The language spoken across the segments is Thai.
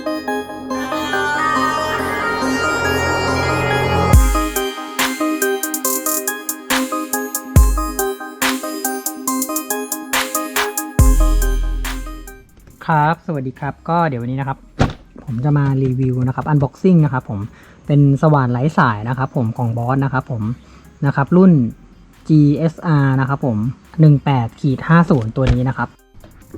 ครับ สวัสดีครับ ก็เดี๋ยววันนี้นะครับ ผมจะมารีวิวนะครับ อันบ็อกซิ่งนะครับผม เป็นสว่านไร้สายนะครับผมของบอสนะครับผม นะครับรุ่น GSR นะครับผม 18ขีด50 ตัวนี้นะครับ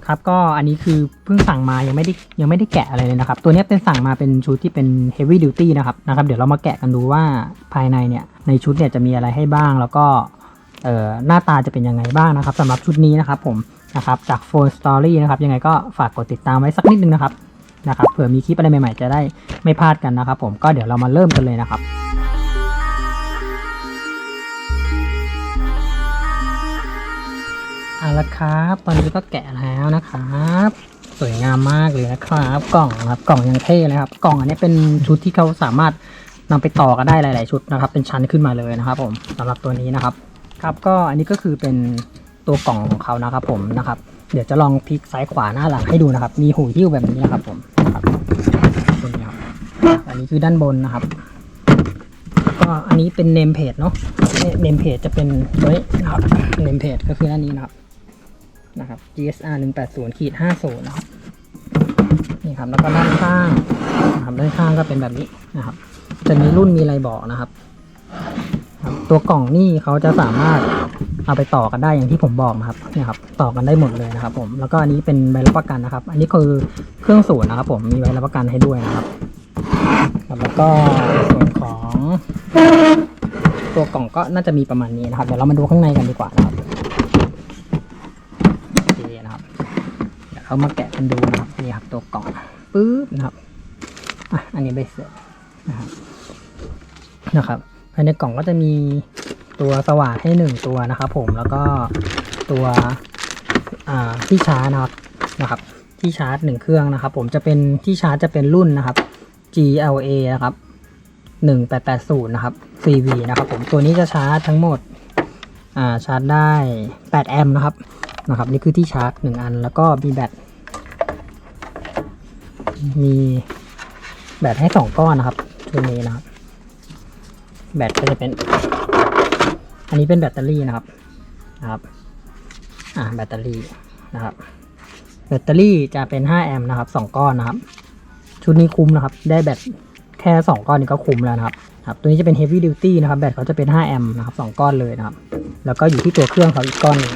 ครับก็อันนี้คือเพิ่งสั่งมายังไม่ได้ยังไม่ได้แกะอะไรเลยนะครับ ตัวนี้เป็นสั่งมาเป็นชุดที่เป็น heavy duty นะครับนะครับ เดี๋ยวเรามาแกะกันดูว่าภายในเนี่ยในชุดเนี่ยจะมีอะไรให้บ้าง แล้วก็เอ่อหน้าตาจะเป็นยังไงบ้างนะครับสำหรับชุดนี้นะครับผมนะครับจาก Phone Story นะครับยังไงก็ฝากกดติดตามไว้สักนิดนึงนะครับนะครับเผื่อมีคลิปอะไรใหม่ๆจะได้ไม่พลาดกันนะครับ ผมก็เดี๋ยวเรามาเริ่มกันเลยนะครับ เอาละครับ ตอนนี้ก็แกะแล้วนะครับ สวยงามมากเลยนะครับ กล่องครับ กล่องยังเท่เลยครับ กล่องอันนี้เป็นชุดที่เขาสามารถนำไปต่อกันได้หลาย ๆ ชุดนะครับ เป็นชั้นขึ้นมาเลยนะครับ ผมสำหรับตัวนี้นะครับ ครับก็อันนี้ก็คือเป็นตัวกล่องของเขานะครับผมนะครับ เดี๋ยวจะลองพลิกซ้ายขวาหน้าหลังให้ดูนะครับ มีหูหิ้วแบบนี้นะครับผมครับตัวนี้ครับ อันนี้คือด้านบนนะครับก็อันนี้เป็นเนมเพจเนาะเนมเพจจะเป็นตัวนี้นะครับเนมเพจก็คืออันนี้นะครับ นะครับ GSR 180ขีด50นะครับนี่ครับแล้วก็ด้านข้างนะครับด้านข้างก็เป็นแบบนี้นะครับ จะมีรุ่นมีอะไรบอกนะครับ ตัวกล่องนี่เขาจะสามารถเอาไปต่อกันได้อย่างที่ผมบอกนะครับเนี่ยครับ ต่อกันได้หมดเลยนะครับผมแล้วก็อันนี้เป็นใบรับประกันนะครับ อันนี้คือเครื่องศูนย์นะครับ ผมมีใบรับประกันให้ด้วยนะครับครับแล้วก็ส่วนของตัวกล่องก็น่าจะมีประมาณนี้นะครับ เดี๋ยวเรามาดูข้างในกันดีกว่านะครับโอเคนะครับ เรามาแกะกันดูนะครับนี่ครับตัวกล่องปึ๊บนะครับอะอันนี้ใบเสร็จนะครับนะครับภายในกล่องก็จะมีตัวสว่านให้หนึ่งตัวนะครับ ผมแล้วก็ตัวที่ชาร์จนะครับนะครับ ที่ชาร์จหนึ่งเครื่องนะครับ ผมจะเป็นที่ชาร์จจะเป็นรุ่นนะครับ GLA นะครับ1880 นะครับ CV นะครับผมตัวนี้จะชาร์จทั้งหมด อ่า ชาร์จได้ 8 แอมป์นะครับ นะครับนี่คือที่ชาร์จหนึ่งอัน แล้วก็มีแบตมีแบตให้สองก้อนนะครับชุดนี้นะครับ แบตก็จะเป็น อันนี้เป็นแบตเตอรี่นะครับนะครับอ่าแบตเตอรี่นะครับ แบตเตอรี่จะเป็น 5 แอมป์นะครับ 2 ก้อนนะครับ ชุดนี้คุ้มนะครับ ได้แบตแค่ 2 ก้อนนี้ก็คุ้มแล้วนะครับครับ ตัวนี้จะเป็น heavy duty นะครับ แบตเขาจะเป็น 5 แอมป์นะครับ 2 ก้อนเลยนะครับ แล้วก็อยู่ที่ตัวเครื่องเขาอีกก้อนหนึ่ง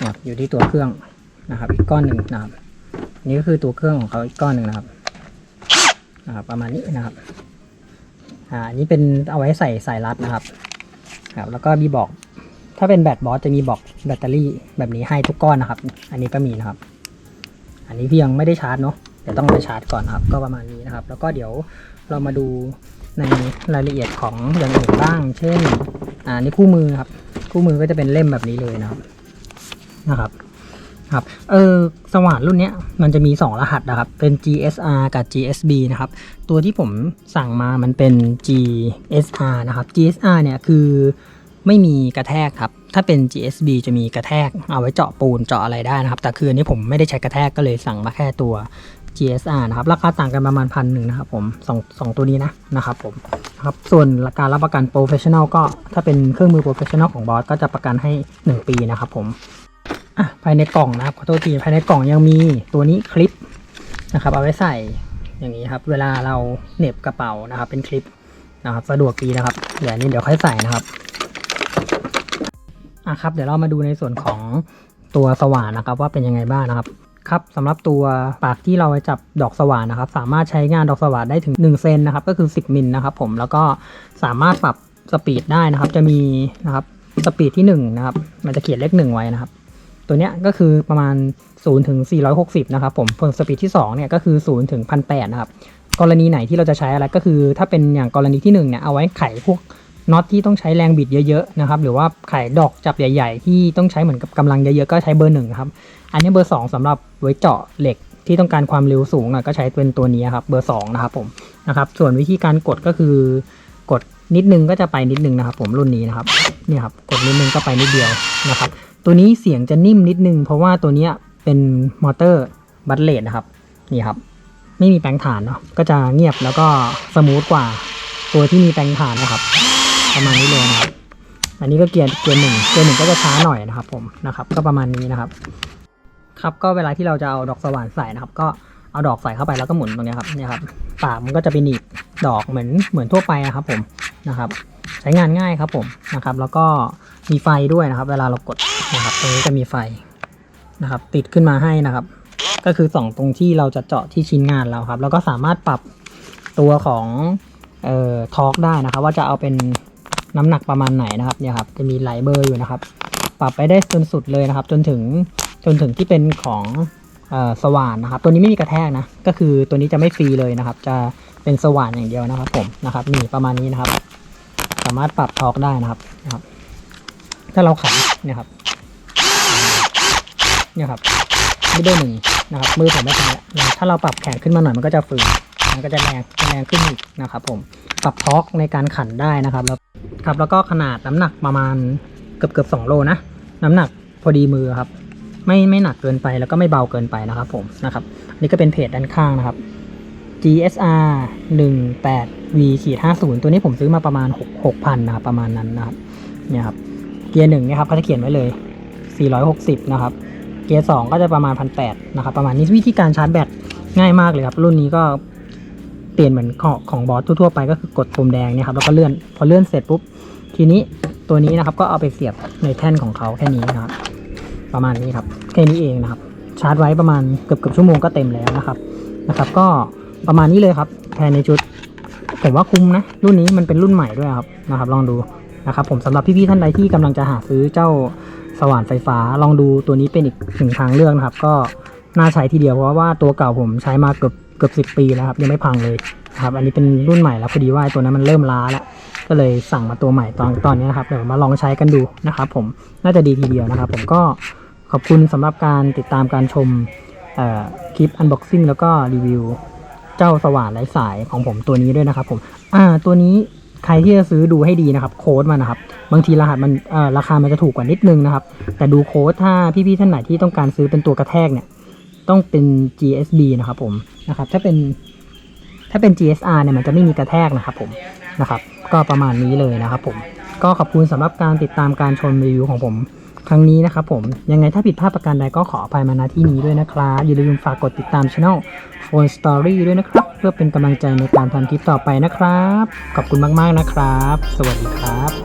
นะครับอยู่ที่ตัวเครื่องนะครับ อีกก้อนหนึ่งนะครับนี่ก็คือตัวเครื่องของเขาอีกก้อนหนึ่งนะครับนะครับ ประมาณนี้นะครับอ่าอันนี้เป็นเอาไว้ใส่สายรัดนะครับครับ แล้วก็มีบอก ถ้าเป็นแบตบอสจะมีบอกแบตเตอรี่แบบนี้ให้ทุกก้อนนะครับ อันนี้ก็มีนะครับ อันนี้พี่ยังไม่ได้ชาร์จเนาะเดี๋ยวต้องไปชาร์จก่อนนครับ ก็ประมาณนี้นะครับ แล้วก็เดี๋ยวเรามาดูในรายละเอียดของอย่างอื่นบ้าง เช่น อ่านี่คู่มือครับ คู่มือก็จะเป็นเล่มแบบนี้เลยนะครับ นะครับครับเออสว่านรุ่นนี้มันจะมี 2 รหัสนะครับ เป็น GSR กับ GSB นะครับ ตัวที่ผมสั่งมามันเป็น GSR นะครับ GSR เนี่ยคือไม่มีกระแทกครับ ถ้าเป็น GSB จะมีกระแทก เอาไว้เจาะปูนเจาะอะไรได้นะครับ แต่คืออันนี้ผมไม่ได้ใช้กระแทกก็เลยสั่งมาแค่ตัว GSR นะครับ ราคาต่างกันประมาณพันหนึ่งนะครับผมสองสองตัวนี้นะนะครับผมครับ ส่วนการรับประกัน Professional ก็ถ้าเป็นเครื่องมือ Professional ของบอสก็จะประกันให้ 1 ปีนะครับผม อะภายในกล่องนะครับขอโทษทีภายในกล่องยังมีตัวนี้คลิปนะครับ เอาไว้ใส่อย่างนี้ครับ เวลาเราเหน็บกระเป๋านะครับ เป็นคลิปนะครับ สะดวกดีนะครับเดี๋ยวนี้เดี๋ยวค่อยใส่นะครับอะครับ เดี๋ยวเรามาดูในส่วนของตัวสว่านนะครับ ว่าเป็นยังไงบ้างนะครับครับสำหรับตัวปากที่เราจับดอกสว่านนะครับ สามารถใช้งานดอกสว่านได้ถึง1เซนนะครับ ก็คือ 10มิลนะครับ ผมแล้วก็สามารถปรับสปีดได้นะครับ จะมีนะครับสปีดที่1นะครับ มันจะเขียนเลข1ไว้นะครับ ตัวเนี้ยก็คือประมาณ 0 ถึง 460 นะครับผมผลสปีดที่2เนี่ยก็คือ 0 ถึง 1,800 นะครับ กรณีไหนที่เราจะใช้อะไรก็คือ ถ้าเป็นอย่างกรณีที่1เนี่ยเอาไว้ไขพวกน็อตที่ต้องใช้แรงบิดเยอะๆนะครับหรือว่าไขดอกจับใหญ่ ๆ ที่ต้องใช้เหมือนกับกำลังเยอะๆก็ใช้เบอร์หนึ่งครับอันนี้เบอร์ 2สำหรับไว้เจาะเหล็กที่ต้องการความเร็วสูงก็ใช้เป็นตัวนี้ครับเบอร์2นะครับผมนะครับส่วนวิธีการกดก็คือกดนิดนึงก็จะไปนิดนึงนะครับ ผมรุ่นนี้นะครับนี่ครับกดนิดนึงก็ไปนิดเดียวนะครับ ตัวนี้เสียงจะนิ่มนิดนึง เพราะว่าตัวนี้เป็นมอเตอร์บัตเลดนะครับ นี่ครับ ไม่มีแปลงฐานเนาะก็จะเงียบแล้วก็สมูทกว่าตัวที่มีแปลงฐานนะครับ ประมาณนี้เลยนะครับ อันนี้ก็เกียร์เกียร์หนึ่งเกียร์หนึ่งก็จะช้าหน่อยนะครับ ผมนะครับ ก็ประมาณนี้นะครับ ครับก็เวลาที่เราจะเอาดอกสว่านใส่นะครับ ก็เอาดอกใส่เข้าไปแล้วก็หมุนตรงนี้ครับเนี่ยครับปากมันก็จะไปหนีบดอกเหมือนเหมือนทั่วไปนะครับ ผมนะครับ ใช้งานง่ายครับผมนะครับ แล้วก็มีไฟด้วยนะครับ เวลาเรากด นะครับตรงนี้จะมีไฟนะครับ ติดขึ้นมาให้นะครับ ก็คือส่องตรงที่เราจะเจาะที่ชิ้นงานเราครับ แล้วก็สามารถปรับตัวของเอ่อทอร์กได้นะครับ ว่าจะเอาเป็นน้ำหนักประมาณไหนนะครับเนี่ยครับจะมีหลายเบอร์อยู่นะครับ ปรับไปได้จนสุดเลยนะครับ จนถึงจนถึงที่เป็นของสว่านนะครับ ตัวนี้ไม่มีกระแทกนะ ก็คือตัวนี้จะไม่ฟรีเลยนะครับ จะเป็นสว่านอย่างเดียวนะครับ ผมนะครับนี่ประมาณนี้นะครับ สามารถปรับทอร์กได้นะครับนะครับ ถ้าเราขันเนี่ยครับ เนี่ยครับไม่ได้หนึ่งนะครับ มือผมไม่ทำแล้วนะถ้าเราปรับแขนขึ้นมาหน่อยมันก็จะฝืนมันก็จะแรงแรงขึ้นอีกนะครับผมปรับทอกในการขันได้นะครับแล้วครับแล้วก็ขนาดน้ำหนักประมาณเกือบเกือบสองโลนะน้ำหนักพอดีมือครับ ไม่ไม่หนักเกินไปแล้วก็ไม่เบาเกินไปนะครับ ผมนะครับนี่ก็เป็นเพจด้านข้างนะครับ GSR 18 V ขีด50 ตัวนี้ผมซื้อมาประมาณ 6 6,000นะครับประมาณนั้นนะครับเนี่ยครับเกียร์หนึ่งเนี่ยครับเขาจะเขียนไว้เลย 460 นะครับ กียร์สองก็จะประมาณ1,800นะครับประมาณนี้วิธีการชาร์จแบตง่ายมากเลยครับ รุ่นนี้ก็เปลี่ยนเหมือนของของบอสทั่วๆไปก็คือกดปุ่มแดงเนี่ยครับแล้วก็เลื่อนพอเลื่อนเสร็จปุ๊บทีนี้ตัวนี้นะครับก็เอาไปเสียบในแท่นของเขาแค่นี้นะครับประมาณนี้ครับแค่นี้เองนะครับ ชาร์จไว้ประมาณเกือบเกือบชั่วโมงก็เต็มแล้วนะครับนะครับ ก็ประมาณนี้เลยครับภายในชุดผมว่าคุ้มนะรุ่นนี้มันเป็นรุ่นใหม่ด้วยครับนะครับ ลองดูนะครับผมสำหรับพี่ๆท่านใดที่กำลังจะหาซื้อเจ้า สว่านไฟฟ้า ลองดูตัวนี้เป็นอีกหนึ่งทางเลือกนะครับ ก็น่าใช้ทีเดียวเพราะว่าตัวเก่าผมใช้มาเกือบเกือบสิปีแล้วครับยังไม่พังเลยนะครับอันนี้เป็นรุ่นใหม่แล้วพอดีว่าตัวนั้นมันเริ่มล้าแล้วก็เลยสั่งมาตัวใหม่ตอนตอนนี้นะครับเดี๋ยวมาลองใช้กันดูนะครับ ผมน่าจะดีทีเดียวนะครับ ผมก็ขอบคุณสำหรับการติดตามการชมคลิป unboxing แล้วก็รีวิวเจ้าสว่านไร้สายของผมตัวนี้ด้วยนะครับผมอ่าตัวนี้ ใครที่จะซื้อดูให้ดีนะครับ โค้ดมานนะครับ บางทีรหัสมันราคามันจะถูกกว่านิดนึงนะครับ แต่ดูโค้ดถ้าพี่ๆท่านไหนที่ต้องการซื้อเป็นตัวกระแทกเนี่ย ต้องเป็น GSB นะครับผมนะครับ ถ้าเป็นถ้าเป็น GSR เนี่ยมันจะไม่มีกระแทกนะครับผมนะครับ ก็ประมาณนี้เลยนะครับผมก็ขอบคุณสำหรับการติดตามการชมรีวิวของผมครั้งนี้นะครับผมยังไงถ้าผิดพลาดประการใดก็ขออภัยมาณที่นี้ด้วยนะครับ อย่าลืมฝากกดติดตามช่อง Phone Story ด้วยนะครับ เพื่อเป็นกำลังใจในการทำคลิปต่อไปนะครับ ขอบคุณมากๆนะครับ สวัสดีครับ